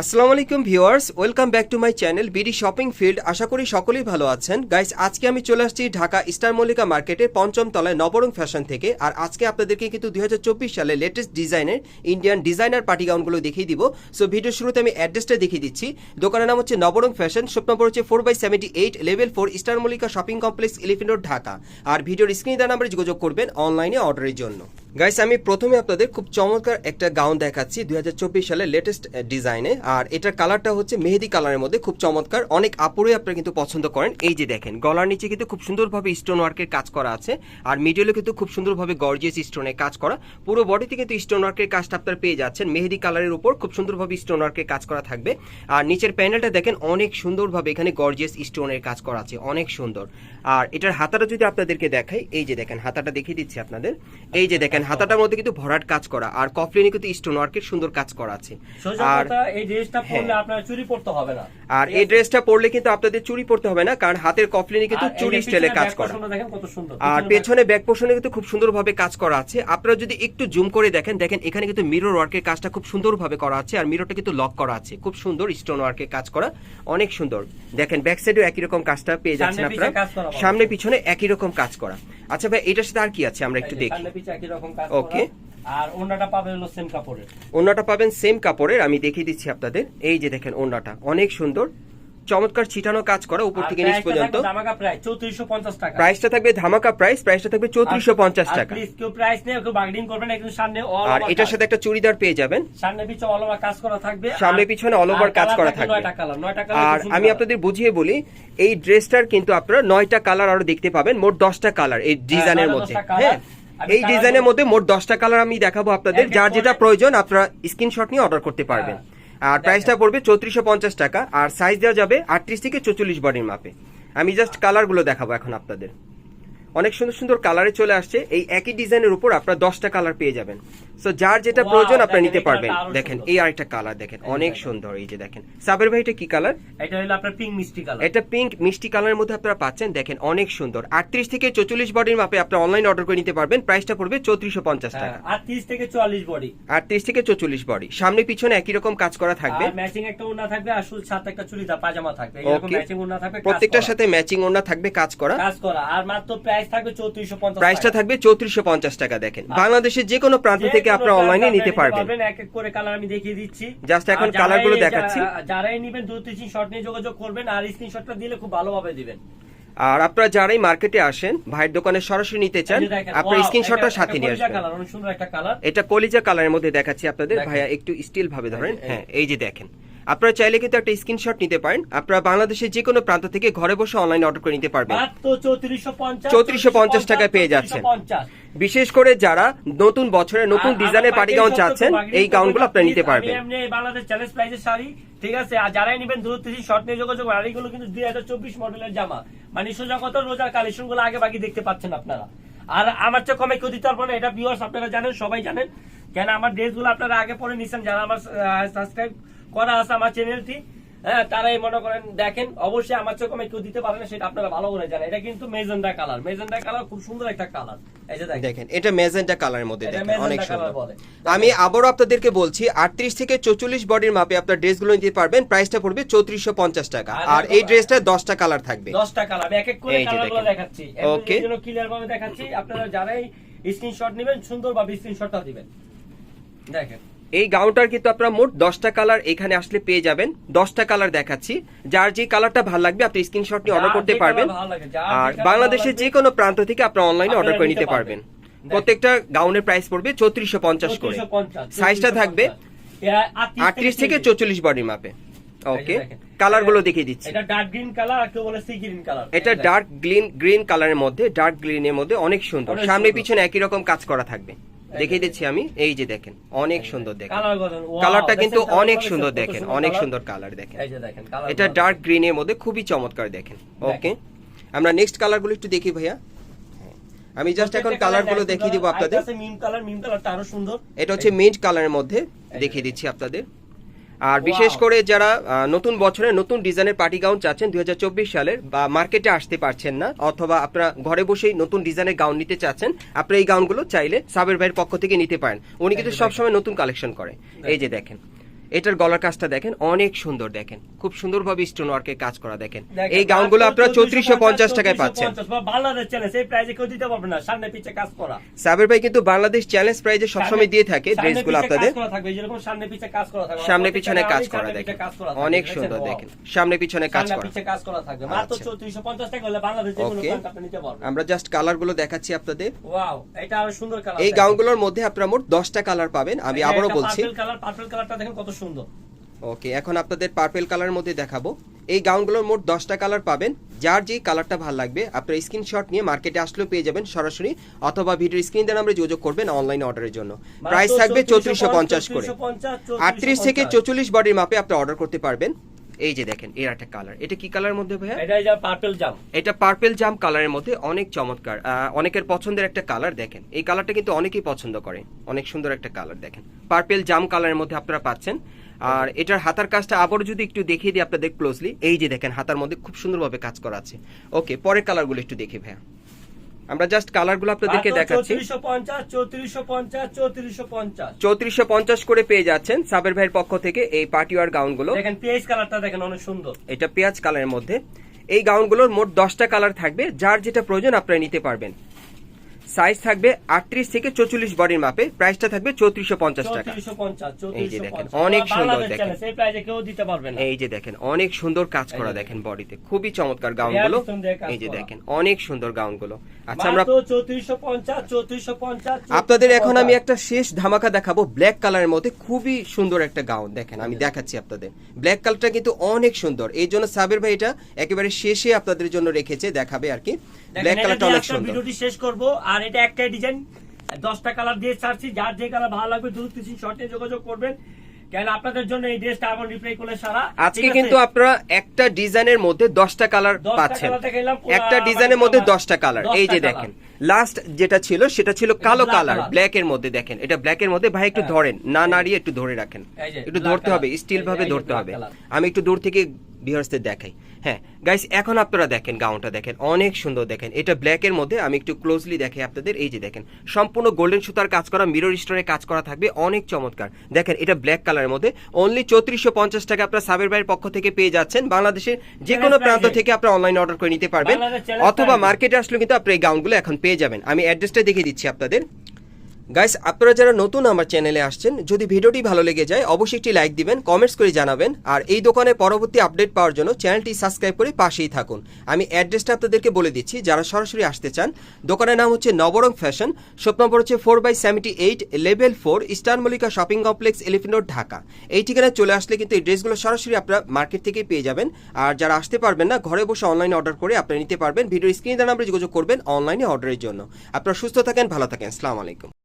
আসসালামু আলাইকুম viewers, welcome back to my channel BD shopping field. আশা করি সকলেই ভালো আছেন। গাইস, আজকে আমি চলে আসছি ঢাকা স্টার মল্লিকা মার্কেটের পঞ্চম তলায় নবরং ফ্যাশন থেকে। আর আজকে আপনাদেরকে কিন্তু দু হাজার চব্বিশ সালে লেটেস্ট ডিজাইনের ইন্ডিয়ান ডিজাইনার পার্টি গাউনগুলো দেখিয়ে দিব। সো ভিডিও শুরুতে আমি অ্যাড্রেসটা দেখিয়ে দিচ্ছি। দোকানের নাম হচ্ছে নবরং ফ্যাশন শপ নম্বর হচ্ছে four by seventy eight level four star Mallika shopping complex elephant road Dhaka. আর ভিডিওর স্ক্রিন দেওয়া নাম্বারে যোগাযোগ করবেন অনলাইনে অর্ডারের জন্য। গাইস, আমি প্রথমে আপনাদের খুব চমৎকার একটা গাউন দেখাচ্ছি দুই হাজার চব্বিশ সালে লেটেস্ট ডিজাইনে আর এটার কালারটা হচ্ছে মেহেদি কালারের মধ্যে খুব চমৎকার। অনেক আপুরে আপনারা কিন্তু পছন্দ করেন। এই যে দেখেন গলার নিচে কিন্তু খুব সুন্দরভাবে স্টোন ওয়ার্কের কাজ করা আছে আর মিডলে কিন্তু খুব সুন্দরভাবে গর্জিয়াস স্টোনের কাজ করা। পুরো বডিতে কিন্তু স্টোন ওয়ার্কের কাজটা আপনারা পেয়ে যাচ্ছেন। মেহেদি কালারের উপর খুব সুন্দরভাবে স্টোন ওয়ার্কের কাজ করা থাকবে। আর নিচের প্যানেলটা দেখেন অনেক সুন্দরভাবে এখানে গর্জিয়াস স্টোনের কাজ করা আছে অনেক সুন্দর। আর এটার হাতাটা যদি আপনাদেরকে দেখাই এই যে দেখেন হাতাটা দেখিয়ে দিচ্ছি আপনাদের। এই যে দেখেন হাতাটার মধ্যে কিন্তু ভরাট কাজ করা আর কফলিনে কিন্তু স্টোন ওয়ার্কের সুন্দর কাজ করা আছে। আর এই ড্রেসটা পরলে হ্যাঁ। আপনার চুরি পড়তে হবে না। আর এই ড্রেসটা পরলে কিন্তু আপনাদের চুরি পড়তে হবে না কারণ হাতের কফলিনে কিন্তু চুরি স্টাইলে কাজ করা। আর পেছনে ব্যাক পোর্শনে কিন্তু খুব সুন্দরভাবে কাজ করা আছে। আপনারা যদি একটু জুম করে দেখেন দেখেন এখানে কিন্তু মিরর ওয়ার্কের কাজটা খুব সুন্দরভাবে করা আছে আর মিররটা কিন্তু লক করা আছে। খুব সুন্দর স্টোন ওয়ার্কের কাজ করা অনেক সুন্দর। দেখেন ব্যাক সাইডেও একই রকম কাজটা পেয়ে যাচ্ছেন আপনারা। সামনে পিছনে একই রকম কাজ করা। আচ্ছা ভাই এটার সাথে আর কি আছে? আমরা একটু দেখি। সামনে আর ওন্নাটা পাবে হলো সেম কাপড়ের। ওড়নাটা পাবেন সেম কাপড়ের আমি দেখিয়ে দিচ্ছি আপনাদের। এই যে দেখেন ওড়নাটা অনেক সুন্দর। চমৎকার ছিটানো কাজ করা উপর থেকে নিচ পর্যন্ত। 3450 টাকা। প্রাইসটা থাকবে ধামাকা প্রাইস প্রাইসটা থাকবে চৌত্রিশশো পঞ্চাশ আর টাকা। please কেউ প্রাইস নিয়ে কেউ বার্গেনিং করবেন কিন্তু সামনে আর এটার সাথে একটা চুড়িদার পেয়ে যাবেন। সামনে পিছে অল ওভার কাজ করা থাকবে। সামনে পিছনে over কাজ করা থাকবে। কালার কালার আর আমি আপনাদের বুঝিয়ে বলি এই ড্রেসটার কিন্তু আপনারা নয়টা কালার আরও দেখতে পাবেন মোট দশটা কালার এই ডিজাইনের মধ্যে। হ্যাঁ। এই ডিজাইনের মধ্যে মোট দশটা কালার আমি দেখাবো আপনাদের। যার যেটা প্রয়োজন আপনারা স্ক্রিনশট নিয়ে অর্ডার করতে পারবেন। আর প্রাইসটা পড়বে চৌত্রিশশো পঞ্চাশ টাকা আর সাইজ দেওয়া যাবে আটত্রিশ থেকে চৌচল্লিশ বডির মাপে। আমি জাস্ট কালারগুলো দেখাবো এখন আপনাদের। অনেক সুন্দর সুন্দর কালারে চলে আসছে। এই একই ডিজাইনের উপর আপনারা দশটা কালার পেয়ে যাবেন। সো যার যেটা প্রয়োজন আপনারা দেখেন, নিতে পারবেন। দেখেন। এই আরেকটা কালার দেখেন অনেক সুন্দর। এই যে দেখেন সাবের ভাই এটা কি কালার এটা হলো আপনার পিঙ্ক মিষ্টি কালার এটা পিঙ্ক মিষ্টি কালারের মধ্যে আপনারা পাচ্ছেন দেখেন অনেক সুন্দর। আটত্রিশ থেকে চৌচল্লিশ বডির মাপে আপনারা অনলাইন অর্ডার করে নিতে পারবেন প্রাইসটা পড়বে চৌত্রিশশো পঞ্চাশ টাকা। আর 30 থেকে 44 বডি আটত্রিশ থেকে চৌচল্লিশ বডি সামনে পিছনে একই রকম কাজ করা থাকবে। আর ম্যাচিং একটা ওড়না থাকবে আর শুধু সাথে একটা চুড়িদার পাজামা থাকবে। এরকম ম্যাচিং ওড়না থাকবে প্রত্যেকটার সাথে ম্যাচিং ওড়না থাকবে কাজ করা। কাজ করা। আর মাত্র প্রাইস থাকবে 3450 প্রাইসটা থাকবে চৌত্রিশশো পঞ্চাশ টাকা দেখেন। বাংলাদেশের যে কোনো প্রান্ত থেকে আপনারা অনলাইনে নিতে পারবেন। এক এক করে কালার আমি দেখিয়ে দিচ্ছি। Just এখন কালারগুলো দেখাচ্ছি। যারাই নেবেন নিয়ে যোগাযোগ করবেন আর স্ক্রিনশটটা দিলে খুব ভালোভাবে দিবেন। আর আপনারা যারাই মার্কেটে আসেন ভাইয়ের দোকানে সরাসরি নিতে চান আপনার স্ক্রিনশটটা সাথে নিয়ে আসবেন। এটা কলিজা কালারের মধ্যে দেখাচ্ছি আপনাদের। ভাইয়া একটু স্টিল ভাবে ধরেন। হ্যাঁ এই যে দেখেন। আপনারা চাইলে কিন্তু একটা স্ক্রিনশট নিতে পারেন। আপনারা বাংলাদেশের যে কোনো প্রান্ত থেকে ঘরে বসে অনলাইন অর্ডার করে নিতে পারবেন। 3450 3450 টাকায় পেয়ে যাচ্ছেন। 3450 বিশেষ করে যারা নতুন বছরে নতুন ডিজাইনের পার্টি গাউন চাচ্ছেন এই গাউনগুলো না, আপনারা please। নিতে পারবেন। বাংলাদেশ চ্যালেঞ্জ প্রাইজের শাড়ি ঠিক আছে? আর যারাই নেবেন দূর থেকে শর্ট নিয়ে যোগাযোগ আর এগুলো কিন্তু দুই হাজার চব্বিশ মডেলের জামা। মানে সোজা রোজার কালেকশনগুলো আগে বাকি দেখতে পাচ্ছেন আপনারা। আর আমার চেয়ে কমে কেউ দিতে পারব না এটা ভিউয়ার্স আপনারা জানেন সবাই জানেন। কেন আমার ড্রেসগুলো আপনারা আগে পরে নিছেন যারা আমার সাবস্ক্রাইব করা আছে আমার চ্যানেলটি হ্যাঁ তারাই মনে করেন দেখেন অবশ্যই আমার চোখ আমি কেউ দিতে পারে না সেটা আপনারা ভালো করে জানেন। এটা কিন্তু মেজেন্ডা কালার। মেজেন্ডা কালার খুব সুন্দর একটা কালার। এই যে দেখেন। এটা মেজেন্টা কালারের মধ্যে দেখেন অনেক সুন্দর। আমি আবারও আপনাদেরকে বলছি আটত্রিশ থেকে চৌচল্লিশ বডির মাপে আপনার ড্রেসগুলো নিতে পারবেন প্রাইসটা পড়বে চৌত্রিশশো পঞ্চাশ টাকা। আর আর এই ড্রেসটা দশটা কালার থাকবে। দশটা কালার। এক এক করে কালারগুলো। দেখাচ্ছি। Okay. জন্য ক্লিয়ার ভাবে দেখাচ্ছি। আপনারা যারাই স্ক্রিনশট নেবেন সুন্দর ভাবে স্ক্রিনশটটা দিবেন। দেখেন। এই গাউনটার কিন্তু আপনারা মোট দশটা কালার এখানে আসলে পেয়ে যাবেন। দশটা কালার দেখাচ্ছি। যার যে কালারটা ভালো লাগবে আপনি স্ক্রিনশট নিয়ে অর্ডার করতে পারবেন। আর বাংলাদেশের যে কোনো প্রান্ত থেকে আপনারা অনলাইনে অর্ডার করে নিতে পারবেন। প্রত্যেকটা গাউনের প্রাইস পড়বে চৌত্রিশশো পঞ্চাশ করে। সাইজটা থাকবে আটত্রিশ থেকে চৌচল্লিশ বডির মাপে ওকে। কালারগুলো দেখিয়ে দিচ্ছি। এটা ডার্ক গ্রিন কালার আর কেউ বলে সি গ্রিন কালার এটা ডার্ক গ্রিন গ্রিন কালারের মধ্যে ডার্ক গ্রিনের মধ্যে অনেক সুন্দর। সামনে পিছনে একই রকম কাজ করা থাকবে। দেখিয়ে দিচ্ছি আমি। এই যে দেখেন অনেক সুন্দর দেখেন। কালারটা কিন্তু অনেক সুন্দর দেখেন অনেক সুন্দর কালার দেখেন। এটা ডার্ক গ্রিন এর মধ্যে খুবই চমৎকার দেখেন। ওকে আমরা নেক্সট কালারগুলো একটু দেখি ভাইয়া। আমি জাস্ট এখন কালারগুলো দেখিয়ে দিব আপনাদের। এটা হচ্ছে মিন্ট কালারের মধ্যে দেখিয়ে দিচ্ছি আপনাদের। আর বিশেষ করে যারা নতুন বছরে নতুন ডিজাইনের পার্টি গাউন চাচ্ছেন দুই হাজার চব্বিশ সালের বা মার্কেটে আসতে পারছেন না অথবা আপনারা ঘরে বসেই নতুন ডিজাইনের গাউন নিতে চাচ্ছেন আপনারা এই গাউনগুলো চাইলে সাবের ভাইয়ের পক্ষ থেকে নিতে পারেন। উনি কিন্তু সবসময় নতুন কালেকশন করে। এই যে দেখেন। এটার গলার কাজটা দেখেন অনেক সুন্দর দেখেন। খুব সুন্দরভাবে স্টোন ওয়ার্কের কাজ করা দেখেন। এই গাউনগুলো আপনারা চৌত্রিশশো পঞ্চাশ টাকায় পাচ্ছেন। সাবের ভাই কিন্তু বাংলাদেশ চ্যালেঞ্জ প্রাইজে সবসময় দিয়ে থাকে ড্রেসগুলো আপনাদের। সামনে পিছনে কাজ করা দেখেন। অনেক সুন্দর দেখেন। সামনে পিছনে কাজ করা। আচ্ছা। 3450 টাকা হলে বাংলাদেশ যে কোনো Okay. প্রান্ত আপনি নিতে পারবেন। আমরা জাস্ট কালারগুলো দেখাচ্ছি আপনাদের। এই গাউনগুলোর মধ্যে আপনারা মোট দশটা কালার পাবেন আমি আবারও বলছি। কালার পার্পল কালারটা দেখেন কত সুন্দর। ওকে এখন আপনাদের পার্পেল কালারের মধ্যে দেখাবো। এই গাউনগুলোর মোট দশটা কালার পাবেন। যার যে কালারটা ভালো লাগবে আপনার স্ক্রিনশট নিয়ে মার্কেটে আসলেও পেয়ে যাবেন সরাসরি অথবা ভিডিও স্ক্রিন দিয়ে আমরা যোগাযোগ করবেন অনলাইন অর্ডারের জন্য। প্রাইস থাকবে চৌত্রিশশো পঞ্চাশ করে। আটত্রিশ থেকে চৌচল্লিশ বডির মাপে আপনি অর্ডার করতে পারবেন। এই যে দেখেন এর একটা কালার এটা কি কালারের মধ্যে ভাইয়া? এটা যা পার্পল জাম এটা পার্পেল জাম কালারের মধ্যে অনেক চমৎকার। অনেকের পছন্দের একটা কালার দেখেন। এই কালারটা কিন্তু অনেকেই পছন্দ করে। অনেক সুন্দর একটা কালার দেখেন। পার্পেল জাম কালারের মধ্যে আপনারা পাচ্ছেন। আর এটার হাতার কাজটা আবারও যদি একটু দেখিয়ে দিই আপনাদের ক্লোজলি এই যে দেখেন হাতার মধ্যে খুব সুন্দরভাবে কাজ করা আছে। ওকে পরের কালারগুলো একটু দেখি ভাইয়া। আমরা জাস্ট কালারগুলো আপনাদেরকে দেখাচ্ছি। 3450 3450 3450 চৌত্রিশশো পঞ্চাশ। করে পেয়ে যাচ্ছেন সাবের ভাইয়ের পক্ষ থেকে এই পার্টিওয়ার গাউনগুলো দেখেন কালারটা দেখেন অনেক সুন্দর। এটা পেঁয়াজ কালারের মধ্যে। এই গাউনগুলোর মোট দশটা কালার থাকবে যার যেটা প্রয়োজন আপনারা নিতে পারবেন। সাইজ থাকবে আটত্রিশ থেকে চৌচল্লিশ বডির মাপে প্রাইসটা থাকবে চৌত্রিশশো পঞ্চাশ টাকা। 3450 এই যে দেখেন, 3450 অনেক সুন্দর দেখেন। এই কেউ দিতে পারবে না। এই যে দেখেন অনেক সুন্দর কাজ করা দেখেন বডিতে। খুবই চমৎকার গাউনগুলো এই যে দেখেন অনেক সুন্দর গাউনগুলো আচ্ছা আমরা মাত্র 3450 3450 আপনাদের এখন আমি একটা শেষ ধামাকা দেখাবো ব্ল্যাক কালারের মধ্যে। খুবই সুন্দর একটা গাউন দেখেন আমি দেখাচ্ছি আপনাদের। ব্ল্যাক কালারটা কিন্তু অনেক সুন্দর। এই জন্য সাবির ভাই এটা একেবারে শেষে আপনাদের জন্য রেখেছে দেখাবে আর কি। ব্ল্যাক কালারটা অনেক সুন্দর। ভিডিওটি শেষ করব। আর এটা একটাই ডিজাইন দশটা কালার দিয়ে ছাড়ছি। যার যে কালার ভালো লাগবে দ্রুত শর্টে যোগাযোগ করবেন। কেন আপনাদের জন্য এই ড্রেসটা আমার রিপ্লাই করলে সারা? আজকে কিন্তু আপনারা একটা ডিজাইনের মধ্যে দশটা কালার পাচ্ছেন। colour দেখাইলাম, পুরা একটা ডিজাইনের মধ্যে আমার- দশটা কালার এই যে দেখেন লাস্ট যেটা ছিল সেটা ছিল কালো কালার ব্ল্যাক এর মধ্যে দেখেন। এটা ব্ল্যাক এর মধ্যে ভাই একটু হ্যাঁ। ধরেন না নাড়িয়ে একটু ধরে রাখেন। একটু ধরতে হবে স্টিল ভাবে ধরতে হবে। আমি একটু দূর থেকে ভিউয়ার্সদের দেখাই। হ্যাঁ গাইস এখন আপনারা দেখেন গাউনটা দেখেন অনেক সুন্দর দেখেন। এটা ব্ল্যাক এর মধ্যে আমি একটু ক্লোজলি দেখাই আপনাদের এই যে দেখেন সম্পূর্ণ গোল্ডেন সুতার কাজ করা মিরর স্টোনের কাজ করা থাকবে অনেক চমৎকার। দেখেন এটা ব্ল্যাক কালারের মধ্যে অনলি চৌত্রিশশো পঞ্চাশ টাকা আপনার সাবের ভাইয়ের পক্ষ থেকে পেয়ে যাচ্ছেন। বাংলাদেশের যে কোনো প্রান্ত থেকে আপনারা অনলাইন অর্ডার করে নিতে পারবেন। অথবা মার্কেটে আসলে কিন্তু আপনি এই গাউনগুলো এখন পেয়ে যাবেন। আমি অ্যাড্রেসটা দেখিয়ে দিচ্ছি আপনাদের। গাইস আপনারা যারা নতুন আমার চ্যানেলে আসছেন, যদি ভিডিওটি ভালো লেগে যায়, অবশ্যই একটি লাইক দিবেন কমেন্টস করে জানাবেন, আর এই দোকানে পরবর্তী আপডেট পাওয়ার জন্য চ্যানেলটি সাবস্ক্রাইব করে পাশেই থাকুন। আমি অ্যাড্রেসটা আপনাদেরকে বলে দিচ্ছি, যারা সরাসরি আসতে চান, দোকানের নাম হচ্ছে নবরং ফ্যাশন শপ নম্বর হচ্ছে four by seventy eight level four star Mallika shopping complex elephant road Dhaka. এই ঠিকানায় চলে আসলে কিন্তু এই ড্রেসগুলো সরাসরি আপনারা মার্কেট থেকেই পেয়ে যাবেন, আর যারা আসতে পারবেন না, ঘরে বসে অনলাইনে অর্ডার করে আপনারা নিতে পারবেন ভিডিও স্ক্রিনে দেওয়া নাম্বারে যোগাযোগ করবেন অনলাইনে অর্ডারের জন্য। আপনারা সুস্থ থাকেন, ভালো থাকেন, আসসালামু আলাইকুম।